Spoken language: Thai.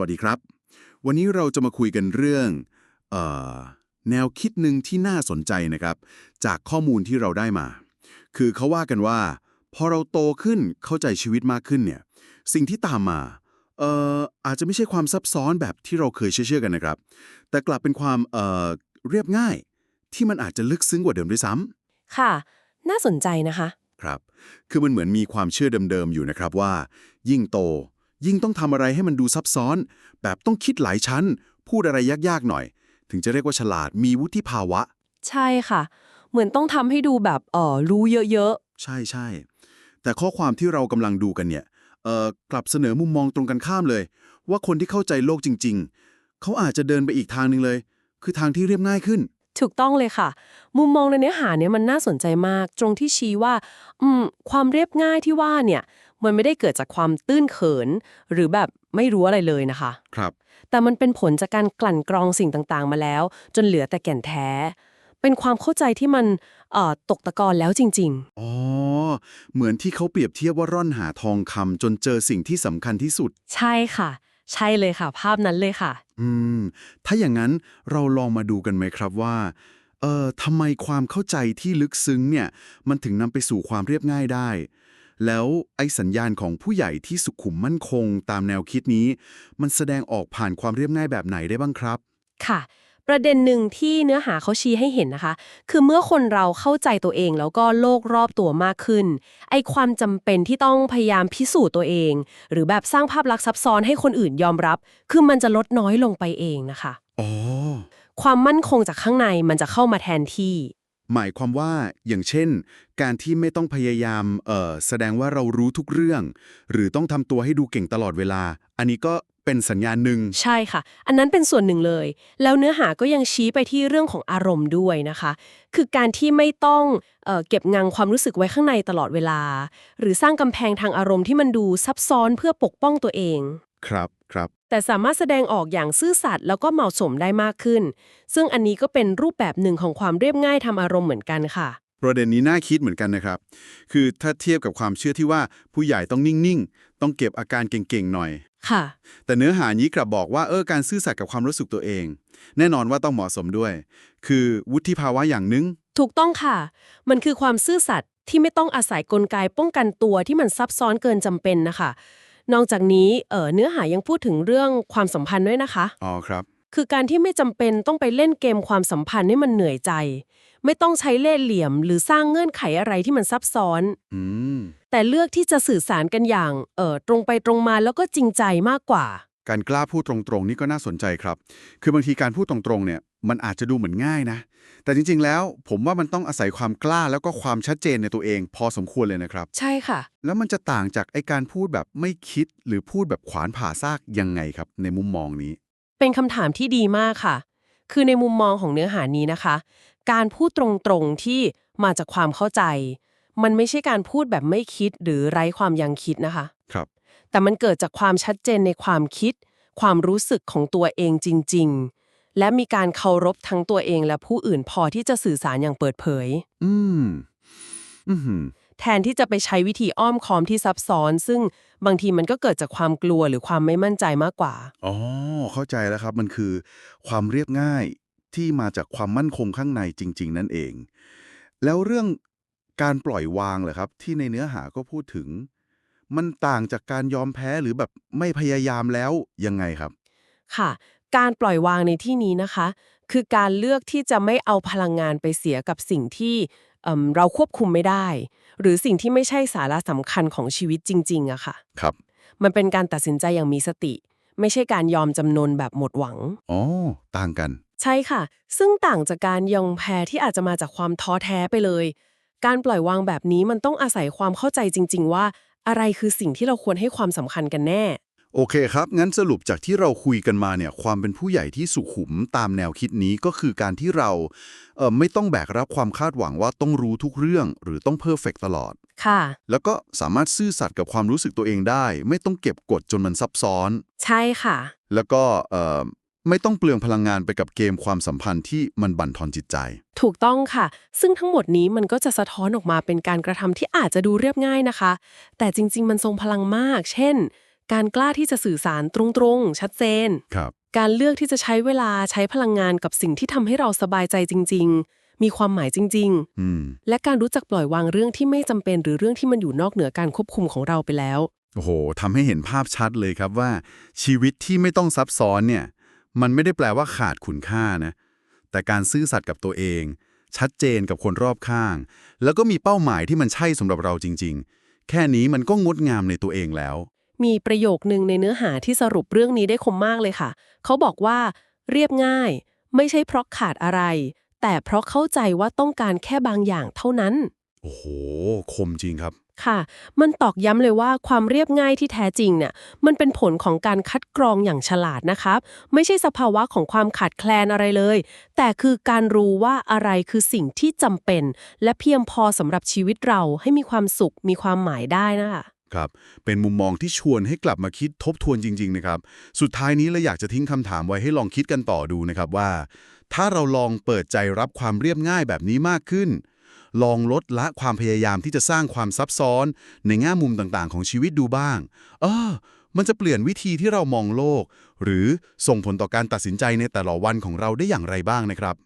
วัสดีครับ วันนี้เราจะมาคุยกันเรื่องเออแนวคิดหนึ่งที่น่าสนใจนะครับ จากข้อมูลที่เราได้มา คือเขาว่ากันว่า พอเราโตขึ้นเข้าใจชีวิตมากขึ้นเนี่ยสิ่งที่ตามมาเอ่ออาจจะไม่ใช่ความซับซ้อนแบบที่เราเคยเชื่อๆกันนะครับ แต่กลับเป็นความเอ่อเรียบง่ายที่มันอาจจะลึกซึ้งกว่าเดิมด้วยซ้ำค่ะ น่าสนใจนะคะ ครับ คือมันเหมือนมีความเชื่อเดิมๆอยู่นะครับว่า ยิ่งโต ยิ่งต้องทำอะไรให้มันดูซับซ้อน แบบต้องคิดหลายชั้น พูดอะไรยากๆหน่อย ถึงจะเรียกว่าฉลาดมีวุฒิภาวะ ใช่ค่ะ เหมือนต้องทำให้ดูแบบเออรู้เยอะใช่ใช่แต่ข้อความที่เรากำลังดูกันเนี่ยเอ่อกลับเสนอมุมมองตรงกันข้ามเลย ว่าคนที่เข้าใจโลกจริง ๆ เขาอาจจะเดินไปอีกทางหนึ่งเลย คือทางที่เรียบง่ายขึ้นๆถูกต้องเลยค่ะ มุมมองในเนื้อหาเนี่ยมันน่าสนใจมาก ตรงที่ชี้ว่า อืม ความเรียบง่ายที่ว่าเนี่ย มันไม่ได้เกิดจากความตื้นเขิน หรือแบบไม่รู้อะไรเลยนะคะ ครับ แต่มันเป็นผลจากการกลั่นกรองสิ่งต่างๆ มาแล้ว จนเหลือแต่แก่นแท้ เป็นความเข้าใจที่มันเอ่อตกตะกอนแล้วจริง อ๋อ เหมือนที่เขาเปรียบเทียบว่าร่อนหาทองคำจนเจอสิ่งที่สำคัญที่สุด ๆ ใช่ค่ะ ใช่เลยค่ะ ภาพนั้นเลยค่ะ อืม ถ้าอย่างนั้นเราลองมาดูกันไหมครับว่า เอ่อทำไมความเข้าใจที่ลึกซึ้งเนี่ย มันถึงนำไปสู่ความเรียบง่ายได้ แล้วไอ้สัญญาณของผู้ใหญ่ที่สุขุมมั่นคงตามแนวคิดนี้ มันแสดงออกผ่านความเรียบง่ายแบบไหนได้บ้างครับ ค่ะ ประเด็นหนึ่งที่เนื้อหาเขาชี้ให้เห็นนะคะ คือเมื่อคนเราเข้าใจตัวเองแล้วก็โลกรอบตัวมากขึ้น ไอความจำเป็นที่ต้องพยายามพิสูจน์ตัวเอง หรือแบบสร้างภาพลักษณ์ซับซ้อนให้คนอื่นยอมรับ คือมันจะลดน้อยลงไปเองนะคะ อ๋อ ความมั่นคงจากข้างในมันจะเข้ามาแทนที่ หมายความว่าอย่างเช่น การที่ไม่ต้องพยายามเอ่อแสดงว่าเรารู้ทุกเรื่อง หรือต้องทำตัวให้ดูเก่งตลอดเวลา อันนี้ก็เป็นสัญญาณหนึ่งใช่ค่ะ อันนั้นเป็นส่วนหนึ่งเลย แล้วเนื้อหาก็ยังชี้ไปที่เรื่องของอารมณ์ด้วยนะคะ คือการที่ไม่ต้องเออเก็บงังความรู้สึกไว้ข้างในตลอดเวลา หรือสร้างกำแพงทางอารมณ์ที่มันดูซับซ้อนเพื่อปกป้องตัวเอง ครับครับ แต่สามารถแสดงออกอย่างซื่อสัตย์แล้วก็เหมาะสมได้มากขึ้น ซึ่งอันนี้ก็เป็นรูปแบบหนึ่งของความเรียบง่ายทำอารมณ์เหมือนกันค่ะ ประเด็นนี้น่าคิดเหมือนกันนะครับ คือถ้าเทียบกับความเชื่อที่ว่าผู้ใหญ่ต้องนิ่ง ๆ ต้องเก็บอาการเก่ง ๆ หน่อย ค่ะ แต่เนื้อหานี้กลับบอกว่าเออการซื่อสัตย์กับความรู้สึกตัวเอง แน่นอนว่าต้องเหมาะสมด้วย คือวุฒิภาวะอย่างหนึงถูกต้องค่ะ มันคือความซื่อสัตย์ที่ไม่ต้องอาศัยกลไกป้องกันตัวที่มันซับซ้อนเกินจำเป็นนะคะ นอกจากนี้เออเนื้อหายังพูดถึงเรื่องความสัมพันธ์ด้วยนะคะ อ๋อครับ คือการที่ไม่จำเป็นต้องไปเล่นเกมความสัมพันธ์ให้มันเหนื่อยใจ ไม่ต้องใช้เล่ห์เหลี่ยม หรือสร้างเงื่อนไขอะไรที่มันซับซ้อน อืม แต่เลือกที่จะสื่อสารกันอย่างเออตรงไปตรงมาแล้วก็จริงใจมากกว่า การกล้าพูดตรงๆ นี่ก็น่าสนใจครับ คือบางทีการพูดตรงๆ เนี่ย มันอาจจะดูเหมือนง่ายนะ แต่จริงๆ แล้วผมว่ามันต้องอาศัยความกล้าแล้วก็ความชัดเจนในตัวเอง พอสมควรเลยนะครับ ใช่ค่ะ แล้วมันจะต่างจากไอ้การพูดแบบไม่คิดหรือพูดแบบขวานผ่าซากยังไงครับ ในมุมมองนี้ เป็นคำถามที่ดีมากค่ะ คือในมุมมองของเนื้อหานี้นะคะ การพูดตรงๆที่มาจากความเข้าใจ มันไม่ใช่การพูดแบบไม่คิดหรือไร้ความยังคิดนะคะ ครับ แต่มันเกิดจากความชัดเจนในความคิด ความรู้สึกของตัวเองจริง ๆ และมีการเคารพทั้งตัวเองและผู้อื่นพอที่จะสื่อสารอย่างเปิดเผย อืม อือหือแทนที่จะไปใช้วิธีอ้อมค้อมที่ซับซ้อน ซึ่งบางทีมันก็เกิดจากความกลัวหรือความไม่มั่นใจมากกว่า อ๋อ เข้าใจแล้วครับ มันคือความเรียบง่ายที่มาจากความมั่นคงข้างในจริง ๆ นั่นเอง แล้วเรื่องการปล่อยวางเหรอครับ ที่ในเนื้อหาก็พูดถึง มันต่างจากการยอมแพ้หรือแบบไม่พยายามแล้วยังไงครับ ค่ะ การปล่อยวางในที่นี้นะคะ คือการเลือกที่จะไม่เอาพลังงานไปเสียกับสิ่งที่เอิ่มเราควบคุมไม่ได้ หรือสิ่งที่ไม่ใช่สาระสำคัญของชีวิตจริงๆอะค่ะ ครับ มันเป็นการตัดสินใจอย่างมีสติ ไม่ใช่การยอมจำนนแบบหมดหวัง อ๋อ ต่างกัน ใช่ค่ะ ซึ่งต่างจากการยอมแพ้ที่อาจจะมาจากความท้อแท้ไปเลย การปล่อยวางแบบนี้มันต้องอาศัยความเข้าใจจริง ๆ ว่า อะไรคือสิ่งที่เราควรให้ความสำคัญกันแน่ โอเคครับ งั้นสรุปจากที่เราคุยกันมาเนี่ยความเป็นผู้ใหญ่ที่สุขุมตามแนวคิดนี้ก็คือการที่เราเอ่อไม่ต้องแบกรับความคาดหวังว่าต้องรู้ทุกเรื่อง หรือต้องเพอร์เฟกตลอด ค่ะ แล้วก็สามารถซื่อสัตย์กับความรู้สึกตัวเองได้ ไม่ต้องเก็บกดจนมันซับซ้อน ใช่ค่ะ แล้วก็เอ่อไม่ต้องเปลืองพลังงานไปกับเกมความสัมพันธ์ที่มันบั่นทอนจิตใจ ถูกต้องค่ะ ซึ่งทั้งหมดนี้มันก็จะสะท้อนออกมาเป็นการกระทำที่อาจจะดูเรียบง่ายนะคะ แต่จริง ๆ มันทรงพลังมาก เช่น การกล้าที่จะสื่อสารตรงๆ ชัดเจน ครับ การเลือกที่จะใช้เวลาใช้พลังงานกับสิ่งที่ทำให้เราสบายใจจริง ๆ มีความหมายจริง อืม ๆ และการรู้จักปล่อยวางเรื่องที่ไม่จำเป็นหรือเรื่องที่มันอยู่นอกเหนือการควบคุมของเราไปแล้ว โอ้โหทำให้เห็นภาพชัดเลยครับว่า ชีวิตที่ไม่ต้องซับซ้อนเนี่ย มันไม่ได้แปลว่าขาดคุณค่านะ แต่การซื่อสัตย์กับตัวเอง ชัดเจนกับคนรอบข้าง แล้วก็มีเป้าหมายที่มันใช่สำหรับเราจริง ๆ แค่นี้มันก็งดงามในตัวเองแล้ว มีประโยคนึงในเนื้อหาที่สรุปเรื่องนี้ได้คมมากเลยค่ะ เขาบอกว่า เรียบง่าย ไม่ใช่เพราะขาดอะไร แต่เพราะเข้าใจว่าต้องการแค่บางอย่างเท่านั้น โอ้โห คมจริงครับ ค่ะ มันตอกย้ำเลยว่าความเรียบง่ายที่แท้จริงเนี่ย มันเป็นผลของการคัดกรองอย่างฉลาดนะครับ ไม่ใช่สภาวะของความขาดแคลนอะไรเลย แต่คือการรู้ว่าอะไรคือสิ่งที่จำเป็น และเพียงพอสำหรับชีวิตเราให้มีความสุขมีความหมายได้นะคะ ครับ เป็นมุมมองที่ชวนให้กลับมาคิดทบทวนจริง ๆ นะครับ สุดท้ายนี้เราอยากจะทิ้งคำถามไว้ให้ลองคิดกันต่อดูนะครับว่า ถ้าเราลองเปิดใจรับความเรียบง่ายแบบนี้มากขึ้น ลองลดละความพยายามที่จะสร้างความซับซ้อน ในแง่มุมต่างๆ ของชีวิตดูบ้าง เออ มันจะเปลี่ยนวิธีที่เรามองโลก หรือส่งผลต่อการตัดสินใจในแต่ละวันของเราได้อย่างไรบ้างนะครับ